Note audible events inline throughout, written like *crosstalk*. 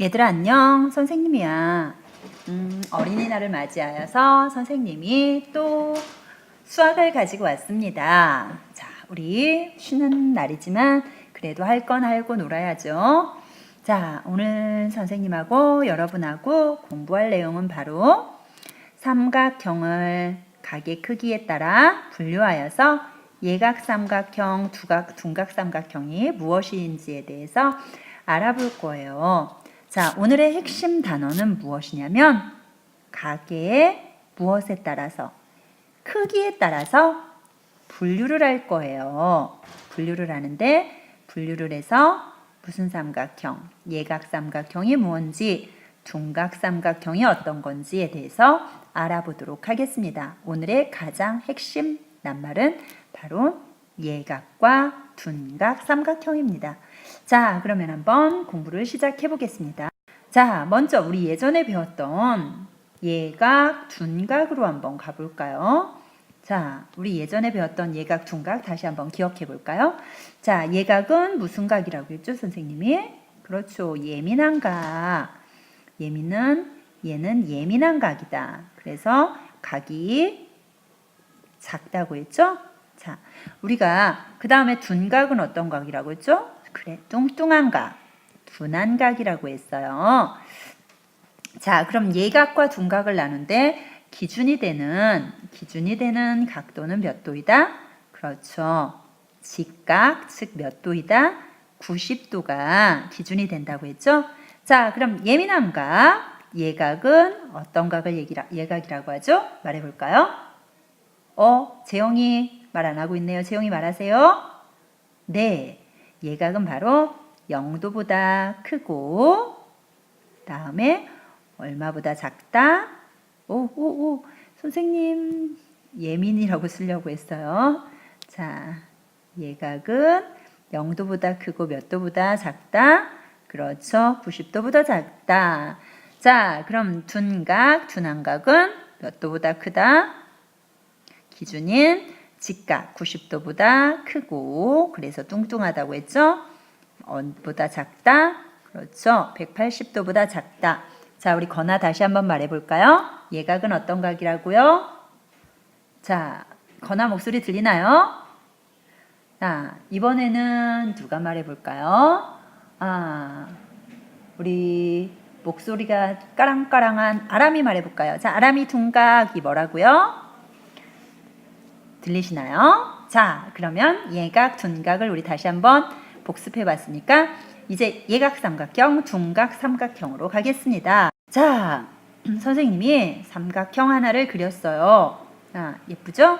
얘들아 안녕. 선생님이야. 음, 어린이날을 맞이하여서 선생님이 또 수학을 가지고 왔습니다. 자 우리 쉬는 날이지만 그래도 할 건 하고 놀아야죠. 자 오늘 선생님하고 여러분하고 공부할 내용은 바로 삼각형을 각의 크기에 따라 분류하여서 예각삼각형, 두각, 둔각삼각형이 무엇인지에 대해서 알아볼 거예요. 자, 오늘의 핵심 단어는 무엇이냐면 각의 무엇에 따라서 크기에 따라서 분류를 할 거예요. 분류를 하는데 분류를 해서 무슨 삼각형, 예각 삼각형이 뭔지, 둔각 삼각형이 어떤 건지에 대해서 알아보도록 하겠습니다. 오늘의 가장 핵심 낱말은 바로 예각과 둔각 삼각형입니다. 자, 그러면 한번 공부를 시작해 보겠습니다. 자, 먼저 우리 예전에 배웠던 예각, 둔각으로 한번 가볼까요? 자, 우리 예전에 배웠던 예각, 둔각 다시 한번 기억해 볼까요? 자, 예각은 무슨 각이라고 했죠, 선생님이? 그렇죠. 예민한 각. 예민은 얘는 예민한 각이다. 그래서 각이 작다고 했죠? 자, 우리가 그 다음에 둔각은 어떤 각이라고 했죠? 그래, 뚱뚱한 각, 둔한 각이라고 했어요. 자, 그럼 예각과 둔각을 나눈데 기준이 되는 기준이 되는 각도는 몇 도이다? 그렇죠. 직각, 즉 몇 도이다? 90도가 기준이 된다고 했죠? 자, 그럼 예민한 각, 예각은 어떤 각을 얘기라, 예각이라고 하죠? 말해 볼까요? 어, 재영이 말 안 하고 있네요. 재영이 말하세요. 네. 예각은 바로 0도보다 크고 다음에 얼마보다 작다? 오, 오, 오. 선생님 예민이라고 쓰려고 했어요. 자, 예각은 0도보다 크고 몇 도보다 작다? 그렇죠. 90도보다 작다. 자, 그럼 둔각, 둔한각은 몇 도보다 크다? 기준인 직각 90도보다 크고 그래서 뚱뚱하다고 했죠? 언보다 작다? 그렇죠. 180도보다 작다. 자, 우리 건아 다시 한번 말해 볼까요? 예각은 어떤 각이라고요? 자, 건아 목소리 들리나요? 자, 이번에는 누가 말해 볼까요? 아, 우리 목소리가 까랑까랑한 아람이 말해 볼까요? 자, 아람이 둔각이 뭐라고요? 들리시나요? 자, 그러면 예각, 둔각을 우리 다시 한번 복습해 봤으니까 이제 예각 삼각형, 둔각 삼각형으로 가겠습니다. 자, *clears throat* 선생님이 삼각형 하나를 그렸어요. 아, 예쁘죠?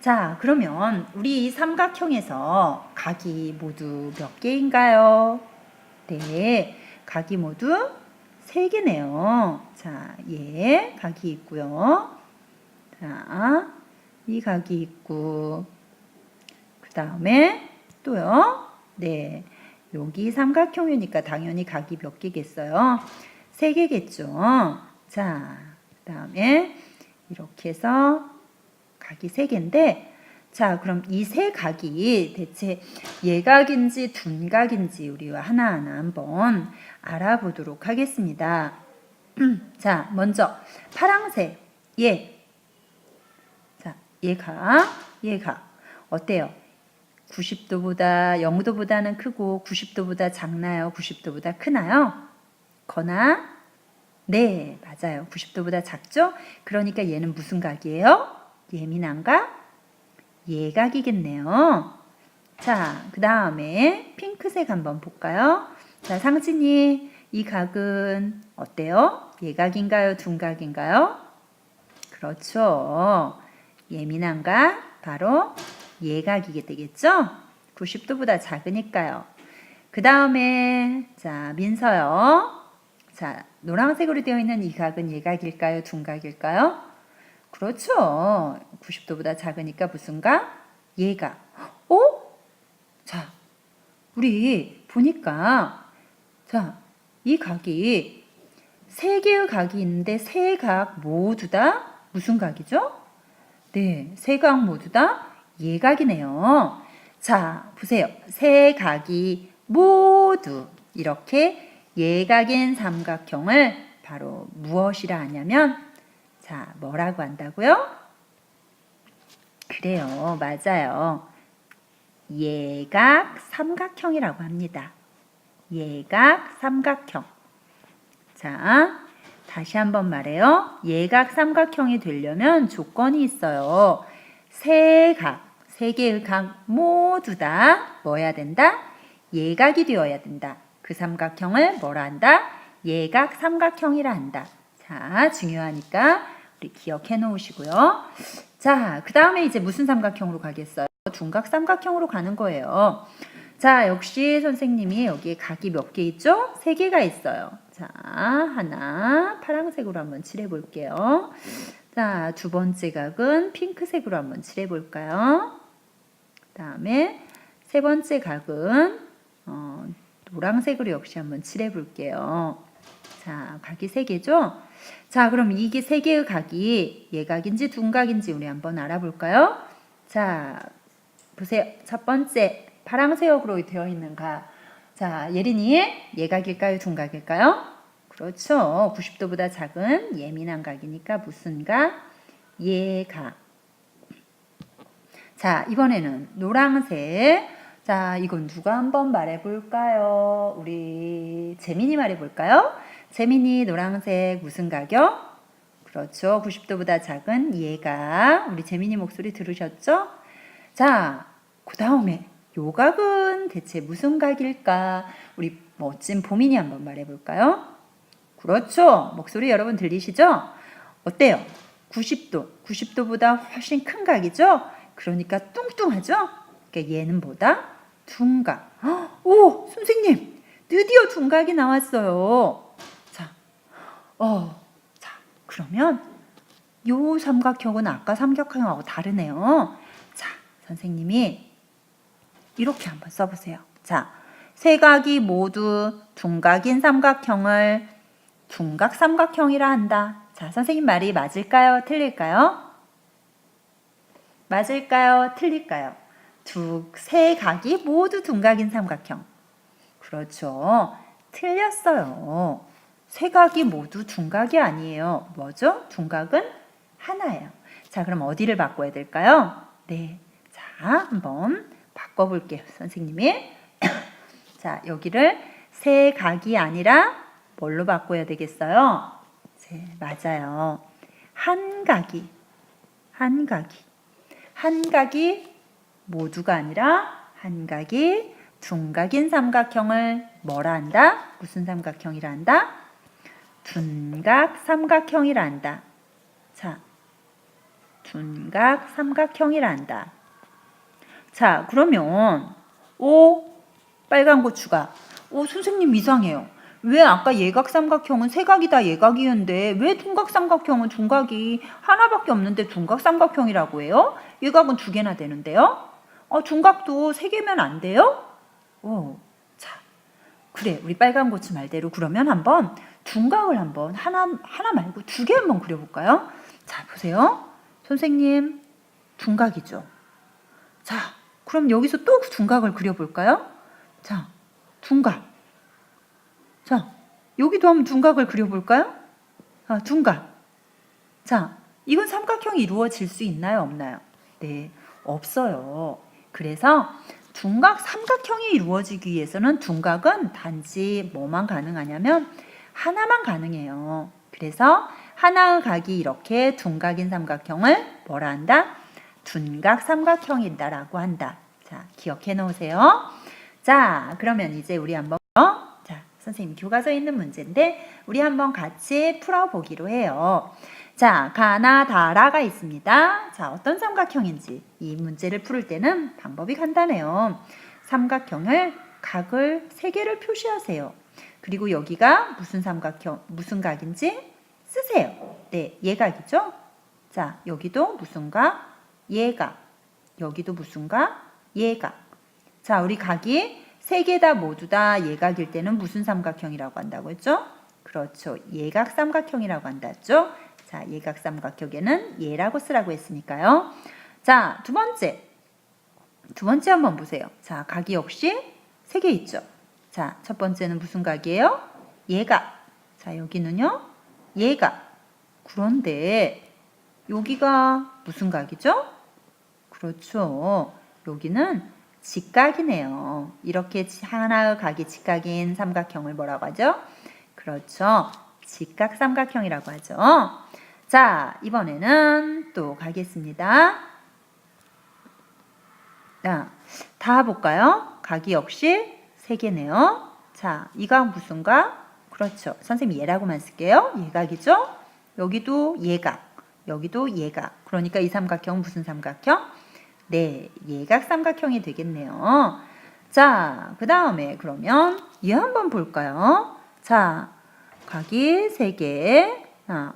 자, 그러면 우리 이 삼각형에서 각이 모두 몇 개인가요? 네, 각이 모두 세 개네요. 자, 예, 각이 있고요. 자, 이 각이 있고, 그 다음에 또요. 네, 여기 삼각형이니까 당연히 각이 몇 개겠어요? 세 개겠죠. 자, 그 다음에 이렇게 해서 각이 세 개인데, 자, 그럼 이 세 각이 대체 예각인지 둔각인지 우리와 하나하나 한번 알아보도록 하겠습니다. *clears throat* 자, 먼저 파랑색 예. 자, 얘가 얘가 어때요? 90도보다 0도보다는 크고 90도보다 작나요? 90도보다 크나요? 거나 네, 맞아요. 90도보다 작죠? 그러니까 얘는 무슨 각이에요? 예민한 각? 예각이겠네요. 자, 그 다음에 핑크색 한번 볼까요? 자, 상진이 이 각은 어때요? 예각인가요? 둔각인가요? 그렇죠. 예민한 각 바로 예각이게 되겠죠? 90도보다 작으니까요. 그 다음에 자 민서요. 자 노란색으로 되어 있는 이 각은 예각일까요? 둔각일까요? 그렇죠. 90도보다 작으니까 무슨 각? 예각. 어? 자 우리 보니까 자 이 각이 세 개의 각이 있는데 세 각 모두 다 무슨 각이죠? 네, 세 각 모두 다 예각이네요. 자, 보세요. 세 각이 모두 이렇게 예각인 삼각형을 바로 무엇이라 하냐면 자, 뭐라고 한다고요? 그래요. 맞아요. 예각 삼각형이라고 합니다. 예각 삼각형. 자, 다시 한번 말해요. 예각 삼각형이 되려면 조건이 있어요. 세 각, 세 개의 각 모두 다 뭐야 된다? 예각이 되어야 된다. 그 삼각형을 뭐라 한다? 예각 삼각형이라 한다. 자, 중요하니까 우리 기억해 놓으시고요. 자, 그 다음에 이제 무슨 삼각형으로 가겠어요? 둔각 삼각형으로 가는 거예요. 자, 역시 선생님이 여기에 각이 몇 개 있죠? 세 개가 있어요. 자, 하나 파란색으로 한번 칠해 볼게요. 자, 두 번째 각은 핑크색으로 한번 칠해 볼까요? 다음에 세 번째 각은 어, 노란색으로 역시 한번 칠해 볼게요. 자, 각이 세 개죠? 자, 그럼 이게 세 개의 각이 예각인지 둔각인지 우리 한번 알아볼까요? 자, 보세요. 첫 번째 파란색으로 되어 있는 각. 자, 예린이 예각일까요? 둔각일까요? 그렇죠. 90도보다 작은 예민한 각이니까 무슨 각? 예각. 자, 이번에는 노란색. 자, 이건 누가 한번 말해 볼까요? 우리 재민이 말해 볼까요? 재민이 노란색 무슨 각이요? 그렇죠. 90도보다 작은 얘가 우리 재민이 목소리 들으셨죠? 자, 그 다음에 요 각은 대체 무슨 각일까? 우리 멋진 보민이 한번 말해볼까요? 그렇죠. 목소리 여러분 들리시죠? 어때요? 90도, 90도보다 훨씬 큰 각이죠? 그러니까 뚱뚱하죠? 그러니까 얘는 보다 둔각. 헉, 오, 선생님, 드디어 둔각이 나왔어요. 자, 어, 자, 그러면 요 삼각형은 아까 삼각형하고 다르네요. 자, 선생님이 이렇게 한번 써보세요. 자, 세 각이 모두 둔각인 삼각형을 둔각 삼각형이라 한다. 자, 선생님 말이 맞을까요? 틀릴까요? 맞을까요? 틀릴까요? 두, 세 각이 모두 둔각인 삼각형. 그렇죠. 틀렸어요. 세 각이 모두 둔각이 아니에요. 뭐죠? 둔각은 하나예요. 자, 그럼 어디를 바꿔야 될까요? 네. 자, 한번 바꿔볼게요. 선생님이. *clears throat* 자, 여기를 세 각이 아니라 뭘로 바꿔야 되겠어요? 네, 맞아요. 한 각이. 한 각이. 한 각이 모두가 아니라 한 각이 둔각인 삼각형을 뭐라 한다? 무슨 삼각형이라 한다? 둔각 삼각형이라 한다. 자, 둔각 삼각형이라 한다. 자, 그러면 오 빨간 고추가 오 선생님 이상해요. 왜 아까 예각 삼각형은 세 각이다 예각이었는데 왜 둔각 삼각형은 둔각이 하나밖에 없는데 둔각 삼각형이라고 해요? 예각은 두 개나 되는데요? 어, 둔각도 세 개면 안 돼요? 오, 자, 그래 우리 빨간 고추 말대로 그러면 한번 둔각을 한번 하나 하나 말고 두 개 한번 그려 볼까요? 자 보세요, 선생님 둔각이죠. 자, 그럼 여기서 또 둔각을 그려볼까요? 자, 둔각. 자, 여기도 한번 둔각을 그려볼까요? 아, 둔각. 자, 이건 삼각형이 이루어질 수 있나요? 없나요? 네, 없어요. 그래서 둔각 삼각형이 이루어지기 위해서는 둔각은 단지 뭐만 가능하냐면 하나만 가능해요. 그래서 하나의 각이 이렇게 둔각인 삼각형을 뭐라 한다? 둔각 삼각형이다라고 한다. 자, 기억해 놓으세요. 자, 그러면 이제 우리 한번 자, 선생님 교과서에 있는 문제인데 우리 한번 같이 풀어 보기로 해요. 자, 가나다라가 있습니다. 자, 어떤 삼각형인지 이 문제를 풀을 때는 방법이 간단해요. 삼각형을 각을 세 개를 표시하세요. 그리고 여기가 무슨 삼각형, 무슨 각인지 쓰세요. 네, 예각이죠? 자, 여기도 무슨 각? 예각. 여기도 무슨 각? 예각. 자, 우리 각이 세 개 다 모두 다 예각일 때는 무슨 삼각형이라고 한다고 했죠? 그렇죠. 예각 삼각형이라고 한다죠. 자, 예각 삼각형에는 예라고 쓰라고 했으니까요. 자, 두 번째. 두 번째 한번 보세요. 자, 각이 역시 세 개 있죠. 자, 첫 번째는 무슨 각이에요? 얘가. 자, 여기는요? 얘가. 그런데 여기가 무슨 각이죠? 그렇죠. 여기는 직각이네요. 이렇게 지- 하나의 각이 직각인 삼각형을 뭐라고 하죠? 그렇죠. 직각 삼각형이라고 하죠. 자, 이번에는 또 가겠습니다. 자, 다 볼까요? 각이 역시 세 개네요. 자, 이 각 무슨 각? 그렇죠. 선생님 얘라고만 쓸게요. 예각이죠? 여기도 예각, 여기도 예각. 그러니까 이 삼각형 무슨 삼각형? 네, 예각 삼각형이 되겠네요. 자, 그 다음에 그러면 얘 한번 볼까요? 자, 각이 세 개. 아,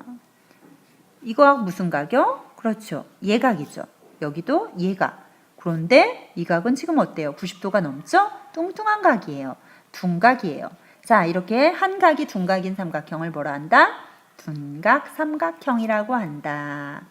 이거 각 무슨 각이요? 그렇죠. 예각이죠. 여기도 예각. 그런데 이 각은 지금 어때요? 90도가 넘죠? 뚱뚱한 각이에요. 둔각이에요. 자, 이렇게 한 각이 둔각인 삼각형을 뭐라 한다? 둔각 삼각형이라고 한다.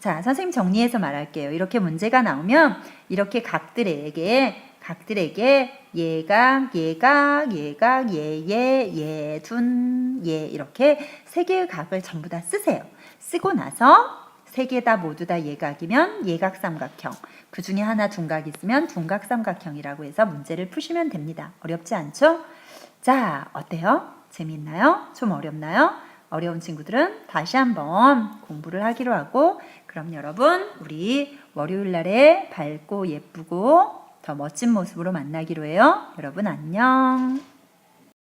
자, 선생님 정리해서 말할게요. 이렇게 문제가 나오면 이렇게 각들에게 각들에게 예각, 예각, 예각, 예 예, 예 둔, 예 이렇게 세 개의 각을 전부 다 쓰세요. 쓰고 나서 세 개 다 모두 다 예각이면 예각 삼각형. 그 중에 하나 둔각 있으면 둔각 삼각형이라고 해서 문제를 푸시면 됩니다. 어렵지 않죠? 자, 어때요? 재미있나요? 좀 어렵나요? 어려운 친구들은 다시 한번 공부를 하기로 하고 그럼 여러분 우리 월요일 날에 밝고 예쁘고 더 멋진 모습으로 만나기로 해요. 여러분 안녕.